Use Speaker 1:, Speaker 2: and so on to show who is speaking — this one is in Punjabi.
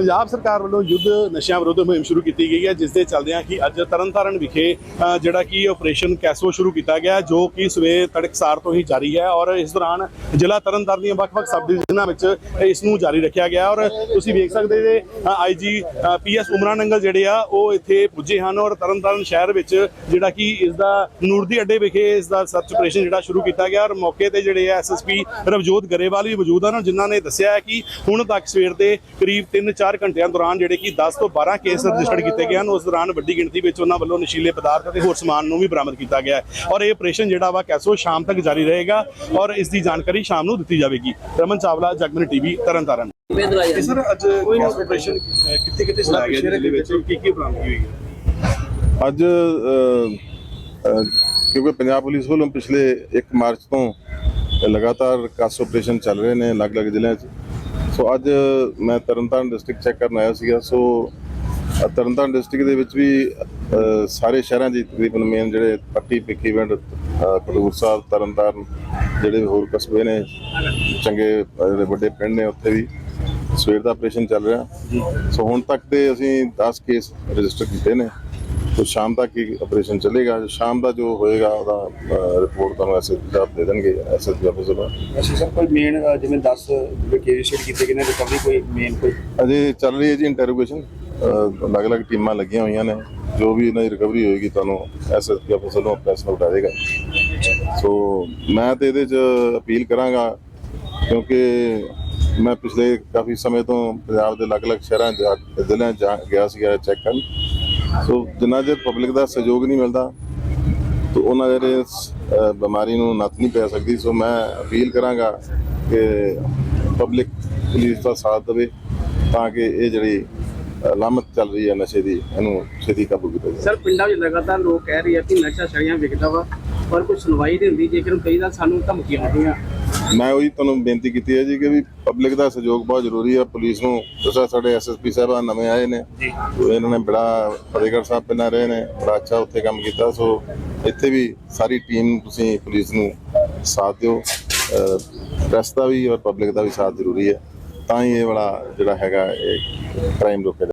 Speaker 1: ਪੰਜਾਬ ਸਰਕਾਰ ਵੱਲੋਂ ਯੁੱਧ ਨਸ਼ਿਆਂ ਵਿਰੁੱਧ ਮੁਹਿੰਮ ਸ਼ੁਰੂ ਕੀਤੀ ਗਈ ਹੈ ਜਿਸ ਦੇ ਚੱਲਦਿਆਂ ਕਿ ਅੱਜ ਤਰਨਤਾਰਨ ਵਿਖੇ ਜਿਹੜਾ ਕਿ ਆਪਰੇਸ਼ਨ ਕੈਸੋ ਸ਼ੁਰੂ ਕੀਤਾ ਗਿਆ, ਜੋ ਕਿ ਸਵੇਰ ਤੜਕਸਾਰ ਤੋਂ ਹੀ ਜਾਰੀ ਹੈ ਔਰ ਇਸ ਦੌਰਾਨ ਜ਼ਿਲ੍ਹਾ ਤਰਨਤਾਰਨ ਦੀਆਂ ਵੱਖ-ਵੱਖ ਸਬ ਡਿਵੀਜ਼ਨਾਂ ਵਿੱਚ ਇਸ ਨੂੰ ਜਾਰੀ ਰੱਖਿਆ ਗਿਆ ਔਰ ਤੁਸੀਂ ਵੇਖ ਸਕਦੇ ਜੇ ਆਈਜੀ ਪੀਐਸ ਉਮਰਾਂ ਨੰਗਲ ਜਿਹੜੇ ਆ, ਉਹ ਇੱਥੇ ਪੁੱਜੇ ਹਨ ਔਰ ਤਰਨਤਾਰਨ ਸ਼ਹਿਰ ਵਿੱਚ ਜਿਹੜਾ ਕਿ ਇਸ ਦਾ ਨੂਰਦੀ ਅੱਡੇ ਵਿਖੇ ਇਸ ਦਾ ਸਰਚ ਆਪਰੇਸ਼ਨ ਜਿਹੜਾ ਸ਼ੁਰੂ ਕੀਤਾ ਗਿਆ ਔਰ ਮੌਕੇ ਤੇ ਜਿਹੜੇ ਆ ਐਸਐਸਪੀ ਰਵਜੋਤ ਗਰੇਵਾਲ ਵੀ ਮੌਜੂਦ ਹਨ, ਜਿਨ੍ਹਾਂ ਨੇ ਦੱਸਿਆ ਹੈ ਕਿ ਹੁਣ ਤੱਕ ਸਵੇਰ ਦੇ ਕਰੀਬ 3-4 ਘੰਟਿਆਂ ਦੌਰਾਨ ਜਿਹੜੇ ਕਿ 10 ਤੋਂ 12 ਕੇਸ ਰਜਿਸਟਰਡ ਕੀਤੇ ਗਏ ਹਨ ਉਸ ਦੌਰਾਨ ਵੱਡੀ ਗਿਣਤੀ ਵਿੱਚ ਉਹਨਾਂ ਵੱਲੋਂ ਨਸ਼ੀਲੇ ਪਦਾਰਥ ਅਤੇ ਹੋਰ ਸਮਾਨ ਨੂੰ ਵੀ ਬਰਾਮਦ ਕੀਤਾ ਗਿਆ ਹੈ। ਔਰ ਇਹ ਆਪਰੇਸ਼ਨ ਜਿਹੜਾ ਵਾ ਕੈਸੋ ਸ਼ਾਮ ਤੱਕ ਜਾਰੀ ਰਹੇਗਾ ਔਰ ਇਸ ਦੀ ਜਾਣਕਾਰੀ ਸ਼ਾਮ ਨੂੰ ਦਿੱਤੀ ਜਾਵੇਗੀ। ਰਮਨ ਚਾਵਲਾ ਜਗਮਨ ਟੀਵੀ ਤਰਨਤਾਰਨ। ਸਰ ਅੱਜ ਕੈਸੋ ਆਪਰੇਸ਼ਨ ਕਿੱਥੇ ਕਿੱਥੇ ਚਲਾਇਆ ਗਿਆ ਜ਼ਿਲ੍ਹੇ ਵਿੱਚ? ਕੀ ਕੀ ਬਰਾਮਦਗੀ ਹੋਈ ਹੈ?
Speaker 2: ਅੱਜ ਕਿਉਂਕਿ ਪੰਜਾਬ ਪੁਲਿਸ ਵੱਲੋਂ ਪਿਛਲੇ 1 ਮਾਰਚ ਤੋਂ ਲਗਾਤਾਰ ਕਾਸ ਆਪਰੇਸ਼ਨ ਚੱਲ ਰਹੇ ਨੇ ਅਲੱਗ-ਅਲੱਗ ਜ਼ਿਲ੍ਹਿਆਂ 'ਚ। ਸੋ ਅੱਜ ਮੈਂ ਤਰਨਤਾਰਨ ਡਿਸਟ੍ਰਿਕਟ ਚੈੱਕ ਕਰਨ ਆਇਆ ਸੀਗਾ ਸੋ ਤਰਨਤਾਰਨ ਡਿਸਟ੍ਰਿਕਟ ਦੇ ਵਿੱਚ ਵੀ ਸਾਰੇ ਸ਼ਹਿਰਾਂ 'ਚ ਤਕਰੀਬਨ ਮੇਨ ਜਿਹੜੇ ਪੱਟੀ ਪਿੱਕੀ ਪਿੰਡ ਖਡੂਰ ਸਾਹਿਬ ਤਰਨਤਾਰਨ ਜਿਹੜੇ ਹੋਰ ਕਸਬੇ ਨੇ ਚੰਗੇ ਜਿਹੜੇ ਵੱਡੇ ਪਿੰਡ ਨੇ ਉੱਥੇ ਵੀ ਸਵੇਰ ਦਾ ਆਪਰੇਸ਼ਨ ਚੱਲ ਰਿਹਾ। ਸੋ ਹੁਣ ਤੱਕ ਦੇ ਅਸੀਂ 10 ਕੇਸ ਰਜਿਸਟਰ ਕੀਤੇ ਨੇ। ਤੋ ਸ਼ਾਮ ਤੱਕ ਹੀ ਆਪਰੇਸ਼ਨ ਚੱਲੇਗਾ। ਸ਼ਾਮ ਦਾ ਜੋ ਹੋਏਗਾ ਉਹਦਾ ਰਿਪੋਰਟ ਤੁਹਾਨੂੰ ਐਸਐਸ ਸਾਹਿਬ ਦੇ ਦੇਣਗੇ ਐਸਐਸ ਆਫਿਸਰ ਨੂੰ
Speaker 3: ਅੱਛਾ ਸਰ ਕੋਈ ਮੇਨ ਜਿਵੇਂ 10 ਕੇਸ ਸ਼ੀਟ ਕੀਤੇ ਗਏ ਨੇ ਰਿਕਵਰੀ ਕੋਈ ਮੇਨ ਕੋਈ?
Speaker 2: ਅਜੇ ਚੱਲ ਰਹੀ ਹੈ ਜੀ ਇੰਟਰੋਗੇਸ਼ਨ ਅਲੱਗ-ਅਲੱਗ ਟੀਮਾਂ ਲੱਗੀਆਂ ਹੋਈਆਂ ਨੇ। ਜੋ ਵੀ ਇਹਨਾਂ ਦੀ ਰਿਕਵਰੀ ਹੋਏਗੀ ਤੁਹਾਨੂੰ ਐਸਐਸਪੀ ਆਫਿਸਰ ਨੂੰ ਪ੍ਰੈਸ ਨੋਟ ਆਏਗਾ ਸੋ ਮੈਂ ਤੇ ਇਹਦੇ 'ਚ ਅਪੀਲ ਕਰਾਂਗਾ ਕਿਉਂਕਿ ਮੈਂ ਪਿਛਲੇ ਕਾਫੀ ਸਮੇਂ ਤੋਂ ਪੰਜਾਬ ਦੇ ਅਲੱਗ-ਅਲੱਗ ਸ਼ਹਿਰਾਂ ਜਾ ਜ਼ਿਲ੍ਹਿਆਂ ਜਾ- ਗਿਆ ਸੀਗਾ ਚੈੱਕ ਕਰਨ। ਸੋ ਜਿੰਨਾ ਚਿਰ ਪਬਲਿਕ ਦਾ ਸਹਿਯੋਗ ਨਹੀਂ ਮਿਲਦਾ, ਤੋ ਉਹਨਾਂ ਦੇ ਬਿਮਾਰੀ ਨੂੰ ਨੱਥ ਨਹੀਂ ਪੈ ਸਕਦੀ। ਸੋ ਮੈਂ ਅਪੀਲ ਕਰਾਂਗਾ ਕਿ ਪਬਲਿਕ ਪੁਲਿਸ ਦਾ ਸਾਥ ਦੇਵੇ, ਤਾਂ ਕਿ ਇਹ ਜਿਹੜੀ ਲਾਮਤ ਚੱਲ ਰਹੀ ਹੈ ਨਸ਼ੇ ਦੀ, ਇਹਨੂੰ ਛੇਤੀ ਕਾਬੂ ਕੀਤਾ ਜਾਵੇ।
Speaker 4: ਸਰ, ਪਿੰਡਾਂ ਵਿੱਚ ਲਗਾਤਾਰ ਲੋਕ ਕਹਿ ਰਹੇ ਆ ਕਿ ਨਸ਼ਾ ਛੜੀਆਂ ਵਿਕਦਾ ਵਾ, ਪਰ ਕੋਈ ਸੁਣਵਾਈ ਨਹੀਂ ਹੁੰਦੀ। ਜੇਕਰ ਕਈ ਦਾ ਸਾਨੂੰ ਧਮਕੀਆਂ ਆਉਂਦੀਆਂ
Speaker 2: ਮੈਂ ਉਹੀ ਤੁਹਾਨੂੰ ਬੇਨਤੀ ਕੀਤੀ ਹੈ ਜੀ ਕਿ ਵੀ ਪਬਲਿਕ ਦਾ ਸਹਿਯੋਗ ਬਹੁਤ ਜ਼ਰੂਰੀ ਹੈ। ਪੁਲਿਸ ਨੂੰ ਜਿਵੇਂ ਸਾਡੇ ਐਸਐਸਪੀ ਸਾਹਿਬਾਨ ਨਵੇਂ ਆਏ ਨੇ। ਇਹਨਾਂ ਨੇ ਬੜਾ ਫਤਿਹਗੜ੍ਹ ਸਾਹਿਬ ਪਹਿਲਾਂ ਰਹੇ ਨੇ ਬੜਾ ਅੱਛਾ ਉੱਥੇ ਕੰਮ ਕੀਤਾ। ਸੋ ਇੱਥੇ ਵੀ ਸਾਰੀ ਟੀਮ ਤੁਸੀਂ ਪੁਲਿਸ ਨੂੰ ਸਾਥ ਦਿਓ। ਪ੍ਰੈਸ ਦਾ ਵੀ ਔਰ ਪਬਲਿਕ ਦਾ ਵੀ ਸਾਥ ਜ਼ਰੂਰੀ ਹੈ। ਤਾਂ ਹੀ ਇਹ ਵਾਲਾ ਜਿਹੜਾ ਹੈਗਾ ਇਹ ਕ੍ਰਾਈਮ ਰੋਕਿਆ